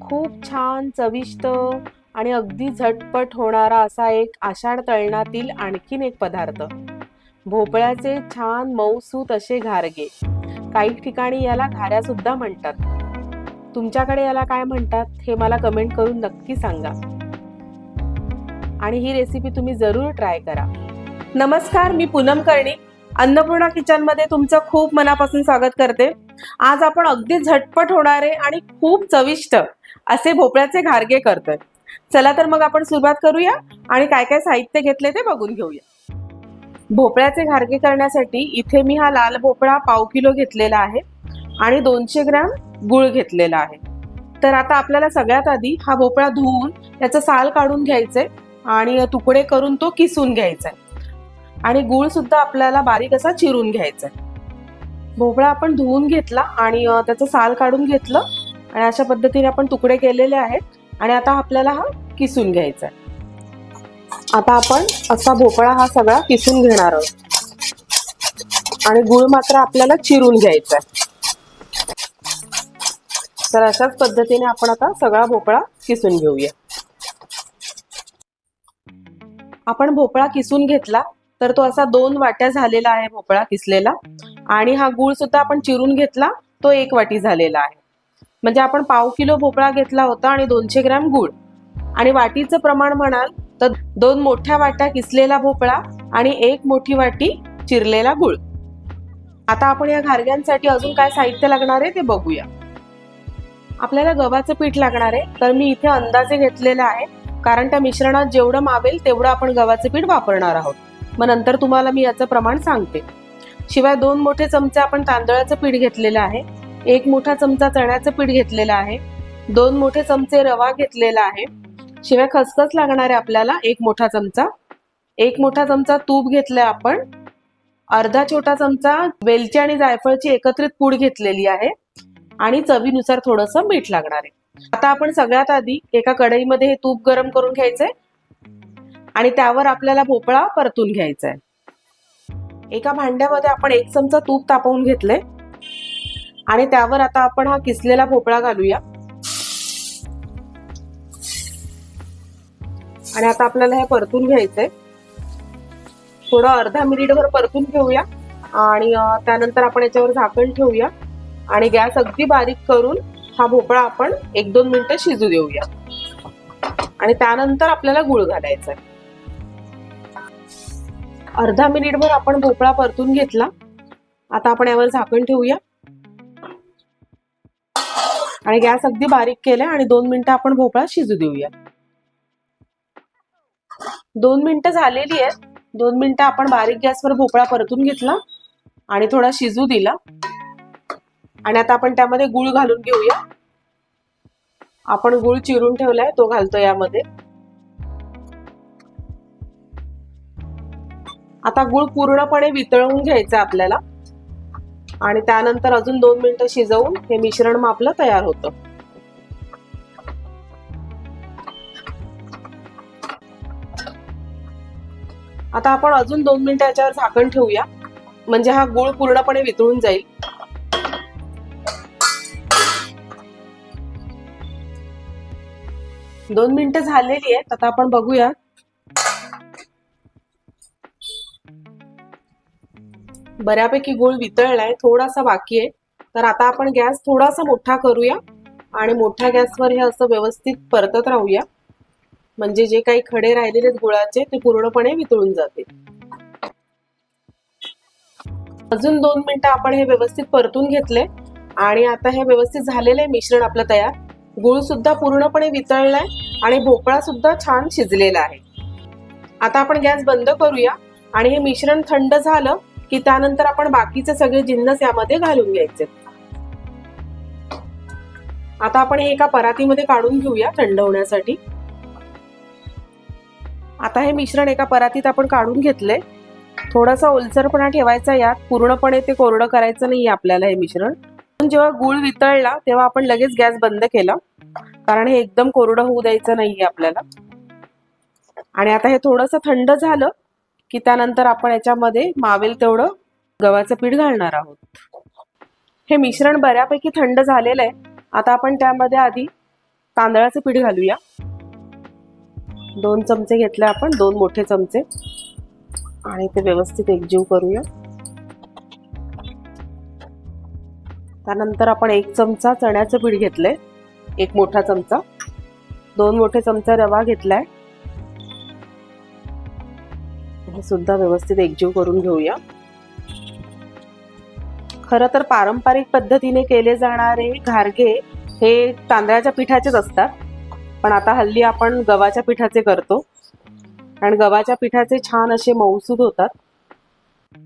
खूप छान चविष्ट आणि अगदी झटपट होणारा असा एक आषाढ तळणातील आणखीन एक पदार्थ. भोपळ्याचे छान मऊसूत असे घारगे. काही ठिकाणी याला घाऱ्या सुद्धा म्हणतात. तुमच्याकडे याला काय म्हणतात हे मला कमेंट करून नक्की सांगा. आणि ही रेसिपी तुम्ही जरूर ट्राय करा. नमस्कार मी पूनम कर्णिक. अन्नपूर्णा किचनमध्ये तुमचं खूप मनापासून स्वागत करते. आज आपण अगदी झटपट होणारे आणि खूप चविष्ट असे भोपळ्याचे घारगे करतोय. चला तर मग आपण सुरुवात करूया आणि काय काय साहित्य घेतले ते बघून घेऊया. भोपळ्याचे घारगे करण्यासाठी इथे मी हा लाल भोपळा पाव किलो घेतलेला आहे आणि दोनशे ग्रॅम गुळ घेतलेला आहे. तर आता आपल्याला सगळ्यात आधी हा भोपळा धुवून त्याचं साल काढून घ्यायचंय आणि तुकडे करून तो किसून घ्यायचा आहे आणि गुळ सुद्धा आपल्याला बारीक असा चिरून घ्यायचा आहे भोपळा आपण धुवून घेतला आणि त्याचं साल काढून घेतलं आणि अशा पद्धतीने आपण तुकडे केलेले आहेत. आणि आता आपल्याला हा किसून घ्यायचा आहे. आता आपण असा भोपळा हा सगळा किसून घेणार आहोत. आणि गुळ मात्र आपल्याला चिरून घ्यायचा आहे. तर अशाच पद्धतीने आपण आता सगळा भोपळा किसून घेऊया. आपण भोपळा किसून घेतला तर तो असा दोन वाट्या झालेला आहे भोपळा किसलेला. आणि हा गुळ सुद्धा आपण चिरून घेतला तो एक वाटी झालेला आहे. म्हणजे आपण पाव किलो भोपळा घेतला होता आणि दोनशे ग्रॅम गुळ. आणि वाटीचं प्रमाण म्हणाल तर दोन मोठ्या वाट्या किसलेला भोपळा आणि एक मोठी वाटी चिरलेला गुळ. आता आपण या घारग्यांसाठी अजून काय साहित्य लागणार आहे ते बघूया. आपल्याला गव्हाचं पीठ लागणार आहे तर मी इथे अंदाजे घेतलेलं आहे कारण त्या मिश्रणात जेवढं मावेल तेवढं आपण गव्हाचं पीठ वापरणार आहोत. मग नंतर तुम्हाला मी याचं प्रमाण सांगते. शिवाय दोन मोठे चमचे आपण तांदळाचं पीठ घेतलेलं आहे एक मोठा चमचा चण्याचं पीठ घेतलेलं आहे. दोन मोठे चमचे रवा घेतलेला आहे. शिवाय खसखस लागणार आहे आपल्याला एक मोठा चमचा. एक मोठा चमचा तूप घेतलाय आपण. अर्धा छोटा चमचा वेलची आणि जायफळची एकत्रित पूड घेतलेली आहे. आणि चवीनुसार थोडंसं मीठ लागणार आहे. आता आपण सगळ्यात आधी एका कढईमध्ये हे तूप गरम करून घ्यायचंय. आणि त्यावर आपल्याला भोपळा परतून घ्यायचा आहे एका भांड्यामध्ये आपण एक चमचा तूप तापवून घेतलंय. आणि त्यावर आता आपण हा किसलेला भोपळा घालूया. आणि आता आपल्याला हे परतून घ्यायचंय. थोडं अर्धा मिनिटभर परतून घेऊया. आणि त्यानंतर आपण याच्यावर झाकण ठेवूया. आणि गॅस अगदी बारीक करून हा भोपळा आपण एक दोन मिनिटं शिजू देऊया. आणि त्यानंतर आपल्याला गुळ घालायचा आहे अर्धा मिनिटभर आपण भोपळा परतून घेतला. आता आपण यावर झाकण ठेवूया. आणि गॅस अगदी बारीक केलाय आणि दोन मिनिटं आपण भोपळा शिजू देऊया. दोन मिनिटं झालेली आहेत. दोन मिनिटं आपण बारीक गॅसवर भोपळा परतून घेतला आणि थोडा शिजू दिला. आणि आता आपण त्यामध्ये गुळ घालून घेऊया. आपण गुळ चिरून ठेवलाय तो घालतो यामध्ये. आता गुळ पूर्णपणे वितळवून घ्यायचा आपल्याला. आणि त्यानंतर अजून दोन मिनिटं शिजवून हे मिश्रण मग आपलं तयार होतं. आता आपण अजून दोन मिनिटं याच्यावर झाकण ठेवूया. म्हणजे हा गुळ पूर्णपणे वितळून जाईल. दोन मिनिटं झालेली आहेत आता आपण बघूया बऱ्यापैकी गुळ वितळलाय थोडासा बाकी आहे. तर आता आपण गॅस थोडासा मोठा करूया आणि मोठ्या गॅसवर हे असं व्यवस्थित परतत राहूया. म्हणजे जे काही खडे राहिलेले आहेत गुळाचे ते पूर्णपणे वितळून जाते अजून दोन मिनिटं आपण हे व्यवस्थित परतून घेतले आणि आता हे व्यवस्थित झालेलं आहे मिश्रण आपलं तयार. गुळ सुद्धा पूर्णपणे वितळलाय आणि भोपळा सुद्धा छान शिजलेला आहे. आता आपण गॅस बंद करूया आणि हे मिश्रण थंड झालं की त्यानंतर आपण बाकीचे सगळे जिन्नस यामध्ये घालून घ्यायचे. आता आपण हे एका परातीमध्ये काढून घेऊया थंड होण्यासाठी आता हे मिश्रण एका परातीत आपण काढून घेतलंय थोडासा ओलसरपणा ठेवायचा यात. पूर्णपणे ते कोरडं करायचं नाही आपल्याला हे मिश्रण. पण जेव्हा गुळ वितळला तेव्हा आपण लगेच गॅस बंद केला. कारण हे एकदम कोरडं होऊ द्यायचं नाहीये आपल्याला. आणि आता हे थोडंसं थंड झालं. की त्यानंतर आपण याच्यामध्ये मावेल तेवढं गव्हाचं पीठ घालणार आहोत. हे मिश्रण बऱ्यापैकी थंड झालेलं आहे. आता आपण त्यामध्ये आधी तांदळाचं पीठ घालूया. दोन चमचे घेतले आपण दोन मोठे चमचे. आणि ते व्यवस्थित एकजीव करूया. त्यानंतर आपण एक चमचा चण्याचं पीठ घेतलंय. एक मोठा चमचा. दोन मोठे चमचा रवा घेतलाय. हे सुद्धा व्यवस्थित एकजीव करून घेऊया. खरं तर पारंपरिक पद्धतीने केले जाणारे घारगे हे तांदळाच्या पिठाचेच असतात. पण आता हल्ली आपण गव्हाच्या पिठाचे करतो. आणि गव्हाच्या पिठाचे छान असे मऊसूद होतात.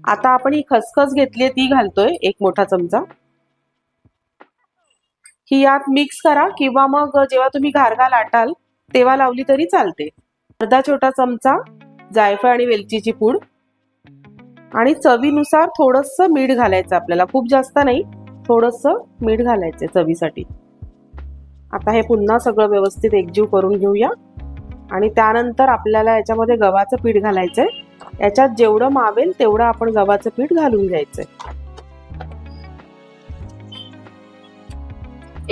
आता आपण ही खसखस घेतली ती घालतोय एक मोठा चमचा. ही यात मिक्स करा किंवा मग जेव्हा तुम्ही घारगा लाटाल तेव्हा लावली तरी चालते. अर्धा छोटा चमचा जायफळ आणि वेलचीची पूड. आणि चवीनुसार थोडस मीठ घालायचं आपल्याला. खूप जास्त नाही थोडस मीठ घालायचं चवीसाठी. आता हे पुन्हा सगळं व्यवस्थित एकजीव करून घेऊया. आणि त्यानंतर आपल्याला याच्यामध्ये गव्हाचं पीठ घालायचंय. याच्यात जेवढं मावेल तेवढं आपण गव्हाचं पीठ घालून घ्यायचंय.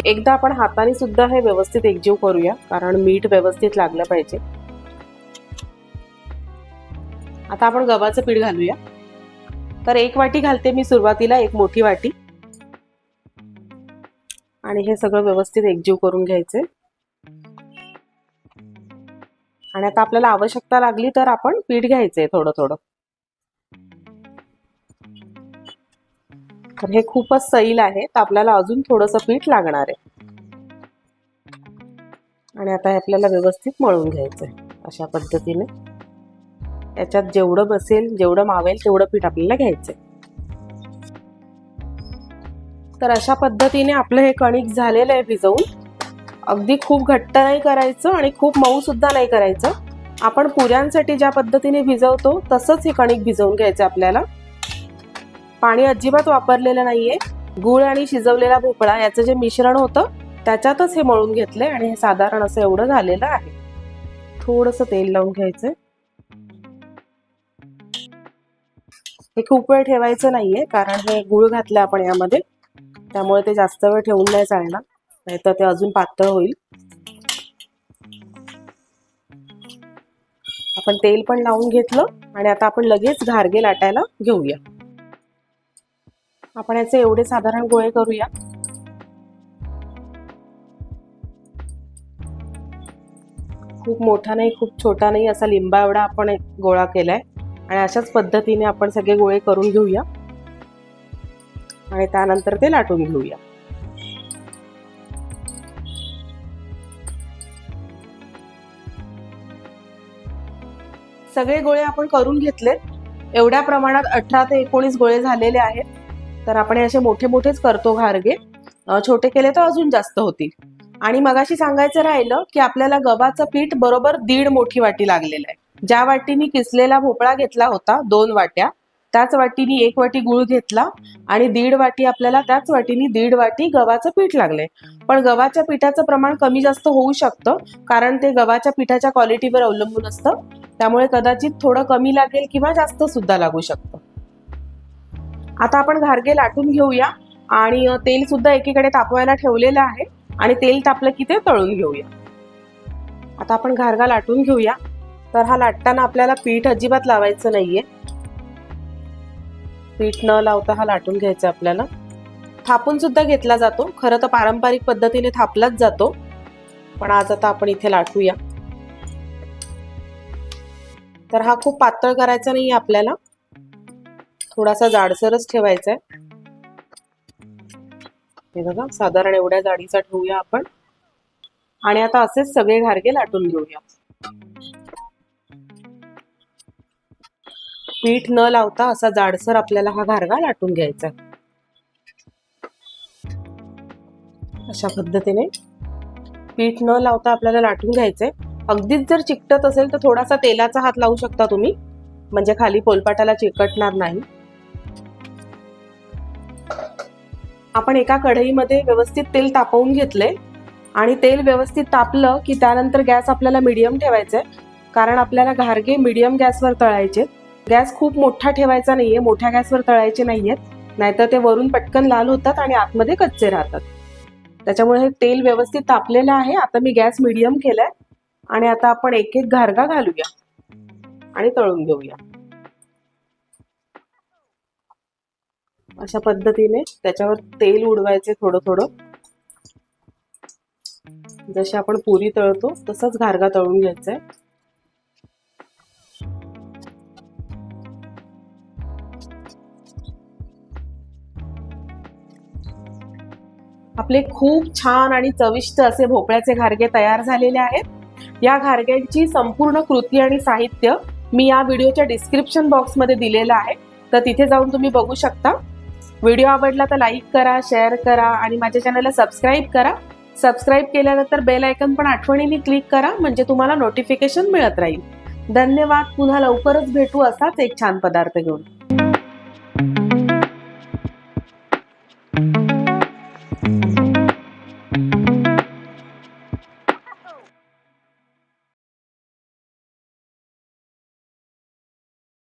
एकदा आपण हाताने सुद्धा हे व्यवस्थित एकजीव करूया कारण मीठ व्यवस्थित लागलं पाहिजे. आता आपण गव्हाचं पीठ घालूया. तर एक वाटी घालते मी सुरुवातीला एक मोठी वाटी. आणि हे सगळं व्यवस्थित एकजीव करून घ्यायचे. आणि आता आपल्याला आवश्यकता लागली तर आपण पीठ घ्यायचंय थोडं थोडं तर हे खूपच सैल आहे तर आपल्याला अजून थोडस पीठ लागणार आहे. आणि आता हे आपल्याला व्यवस्थित मळून घ्यायचंय अशा पद्धतीने. याच्यात जेवढं बसेल जेवढं मावेल तेवढं पीठ आपल्याला घ्यायचंय. तर अशा पद्धतीने आपलं हे कणिक झालेलं आहे भिजवून. अगदी खूप घट्ट नाही करायचं आणि खूप मऊ सुद्धा नाही करायचं. आपण पुऱ्यांसाठी ज्या पद्धतीने भिजवतो तसंच हे कणिक भिजवून घ्यायचं आपल्याला. पाणी अजिबात वापरलेलं नाहीये. गुळ आणि शिजवलेला भोपळा याचं जे मिश्रण होतं त्याच्यातच हे मळून घेतलंय आणि हे साधारण असं एवढं झालेलं आहे. थोडंसं तेल लावून घ्यायचंय. हे खूप वेळ ठेवायचं नाहीये कारण हे गुळ घातलं आपण यामध्ये. त्यामुळे ते जास्त वेळ ठेवून नाही चालणार नाहीतर ते अजून पातळ होईल. आपण तेल पण लावून घेतलं आणि आता आपण लगेच घारगे लाटायला घेऊया. आपण याचे एवढे साधारण गोळे करूया. खूप मोठा नाही खूप छोटा नाही असा लिंबा एवढा आपण एक गोळा केलाय. आणि अशाच पद्धतीने आपण सगळे गोळे करून घेऊया. आणि त्यानंतर ते लाटून घेऊया. सगळे गोळे आपण करून घेतलेत. एवढ्या प्रमाणात अठरा ते एकोणीस गोळे झालेले आहेत. तर आपण असे मोठे मोठेच करतो घारगे. छोटे केले तर अजून जास्त होतील. आणि मगाशी सांगायचं राहिलं की आपल्याला गव्हाचं पीठ बरोबर दीड मोठी वाटी लागलेलं आहे. ज्या वाटीने किसलेला भोपळा घेतला होता दोन वाट्या त्याच वाटीने एक वाटी गुळ घेतला आणि दीड वाटी आपल्याला त्याच वाटीने दीड वाटी गव्हाचं पीठ लागले. पण गव्हाच्या पिठाचं प्रमाण कमी जास्त होऊ शकतं कारण ते गव्हाच्या पिठाच्या क्वालिटीवर अवलंबून असतं. त्यामुळे कदाचित थोडं कमी लागेल किंवा जास्त सुद्धा लागू शकतं. आता आपण घारगे लाटून घेऊया आणि तेल सुद्धा एकीकडे तापवायला ठेवलेलं आहे आणि तेल तापलं की ते तळून घेऊया. आता आपण घारगा लाटून घेऊया. तर हा लाटताना आपल्याला पीठ अजिबात लावायचं नाहीये. पीठ न लावता हा लाटून घ्यायचा आपल्याला. थापून सुद्धा घेतला जातो. खरं तर पारंपरिक पद्धतीने थापलाच जातो. पण आज आता आपण इथे लाटूया. तर हा खूप पातळ करायचा नाही आपल्याला. थोडासा जाडसरच ठेवायचा आहे हे बघा साधारण एवढ्या जाडीचा ठेवूया आपण. आणि आता असेच सगळे घारगे लाटून घेऊया. पीठ न लावता असा जाडसर आपल्याला हा घारगा लाटून घ्यायचा. अशा पद्धतीने पीठ न लावता आपल्याला लाटून घ्यायचंय अगदीच जर चिकटत असेल तर थोडासा तेलाचा हात लावू शकता तुम्ही. म्हणजे खाली पोलपाटाला चिकटणार नाही. आपण एका कढईमध्ये व्यवस्थित तेल तापवून घेतले आणि तेल व्यवस्थित तापलं की त्यानंतर गॅस आपल्याला मिडियम ठेवायचा. आहे कारण आपल्याला घारगे मिडियम गॅसवर तळायचे गॅस खूप मोठा ठेवायचा नाहीये मोठ्या गॅसवर तळायचे नाहीयेत. नाहीतर ते वरून पटकन लाल होतात आणि आतमध्ये कच्चे राहतात. त्याच्यामुळे हे तेल व्यवस्थित तापलेलं आहे. आता मी गॅस मिडियम केलाय आणि आता आपण एक एक घारगा घालूया आणि तळून घेऊया. अशा पद्धतीने त्याच्यावर तेल उडवायचे थोडं थोडं जसे आपण पुरी तळतो तसंच घारगा तळून घ्यायचंय. आपले खूप छान आणि चविष्ट असे भोपळ्याचे घारगे तयार झालेले आहेत. या घारग्यांची संपूर्ण कृती आणि साहित्य मी या व्हिडिओच्या डिस्क्रिप्शन बॉक्समध्ये दिलेलं आहे. तर तिथे जाऊन तुम्ही बघू शकता. व्हिडिओ आवडला तर लाईक करा शेअर करा आणि माझ्या चॅनलला सबस्क्राईब करा. सबस्क्राईब केल्यानंतर बेल आयकन पण आठवणीने क्लिक करा म्हणजे तुम्हाला नोटिफिकेशन मिळत राहील. धन्यवाद. पुन्हा लवकरच भेटू असाच एक छान पदार्थ घेऊन.